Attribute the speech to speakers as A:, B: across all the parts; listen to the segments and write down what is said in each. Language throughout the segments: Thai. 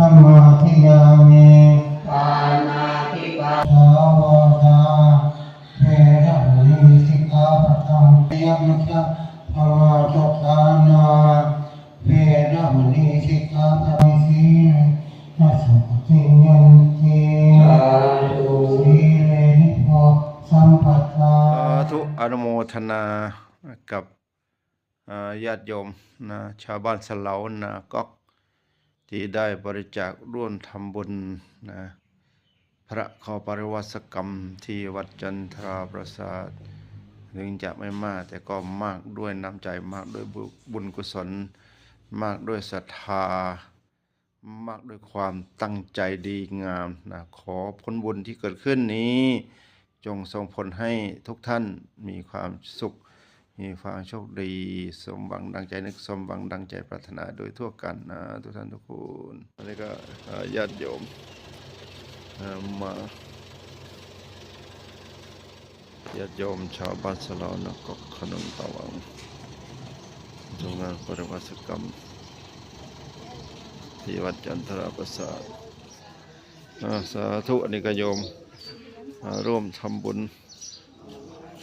A: ธรรมาธิยามิ
B: ปานาติปา
A: สาวกาเวรมณีสิกขาปะทังเตมิชะภาวะตกานาเวรมณีสิกขาปะทังสีนัสสติยันติ
B: สาธุ
A: สีเลนิโพสัมปัตตา
C: สาธุอนุโมทนากับอ่าญาติโยมนะชาวบ้านสะเหลานาก๊อก ที่ได้บริจาคร่วมทำบุญนะพระขอปริวัติกรรมที่วัดจันทราประสาทถึงจะไม่มากแต่ก็มากด้วยน้ำใจมากด้วยบุบุญกุศล มากด้วยศรัทธามากด้วยความตั้งใจดีงามนะขอผลบุญที่เกิดขึ้นนี้ จงส่งผลให้ทุกท่านมีความสุข มีความโชคดี สมหวังดังใจนึกสมหวังดังใจปรารถนาโดยทั่วกันนะทุกท่านทุกคนอันนี้ก็เอ่อญาติโยมเอ่อมาญาติโยมชาวบ้านสลาวนกกขนมตะวังทำงานปริวัติกรรม ที่วัดจันทราประสาทสาธุอันนี้ก็โยมร่วมทำบุญ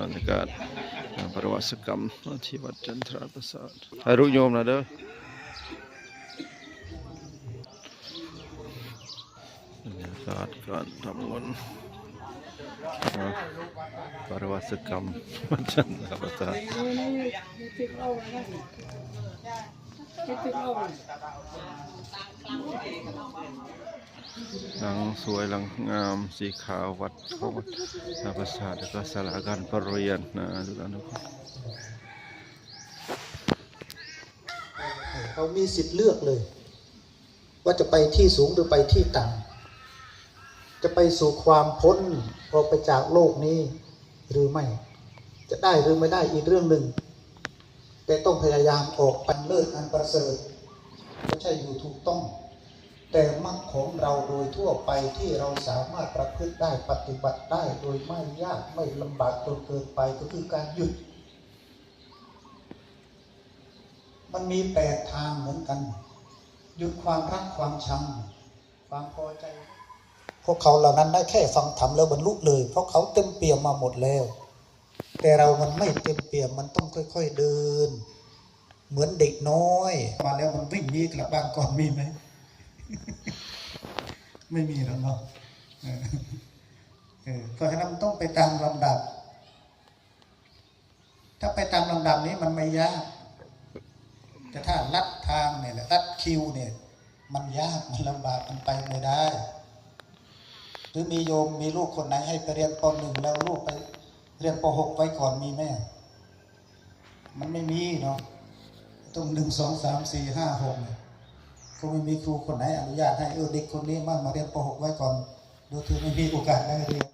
C: บ
B: รรยา
C: กาศประวัติกรรมที่วัดจันทราประสาทถ่ายรูปโยมนะเด้อบรรยากาศการทำบุญอ่าประวัติกรรมวัดจันทราปร หลังสวยหลังงามสีขาววัดของวัดนาประสาทแล้วก็สาราการประเรียนนะทุกท่านทุกคน
D: เขามีสิทธิ์เลือกเลย ว่าจะไปที่สูงหรือไปที่ต่ำจะไปสู่ความพ้นออกไปจากโลกนี้หรือไม่ จะได้หรือไม่ได้อีกเรื่องหนึ่ง แต่ต้องพยายามออกไปเลิศอันประเสริฐไม่ใช่อยู่ถูกต้อง แต่มรรคของเราโดยทั่วไปที่เราสามารถประพฤติได้ปฏิบัติได้โดยไม่ยากไม่ลำบากจนเกินไปก็คือการหยุด มันมีแปดทางเหมือนกัน หยุดความรักความชังความพอใจพวกเขาเหล่านั้นได้แค่ฟังธรรมแล้วบรรลุเลย เพราะเขาเต็มเปี่ยมมาหมดแล้ว แต่เรามันไม่เต็มเปี่ยมมันต้องค่อย ๆเดิน เหมือนเด็กน้อย มาแล้วมันวิ่งหนีกลับบ้านก่อนมีไหม ไม่มีแล้วเนาะเออเพราะฉะนั้นมันต้องไปตามลำดับ ถ้าไปตามลำดับนี้มันไม่ยาก แต่ถ้าลัดทางเนี่ยแหละลัดคิวเนี่ย มันยากมันลำบากมันไปไม่ได้ หรือมีโยมมีลูกคนไหนให้ไปเรียนปหนึ่งแล้วลูกไป เรียนปหกไว้ก่อนมีไหมมันไม่มีเนาะต้องหนึ่งสองสามสี่ห้าหกเนี่ยก็ไม่มีครูคนไหนอนุญาตให้เออเด็กคนนี้มามาเรียนปหกไว้ก่อนโดยที่ไม่มีโอกาสได้เรียน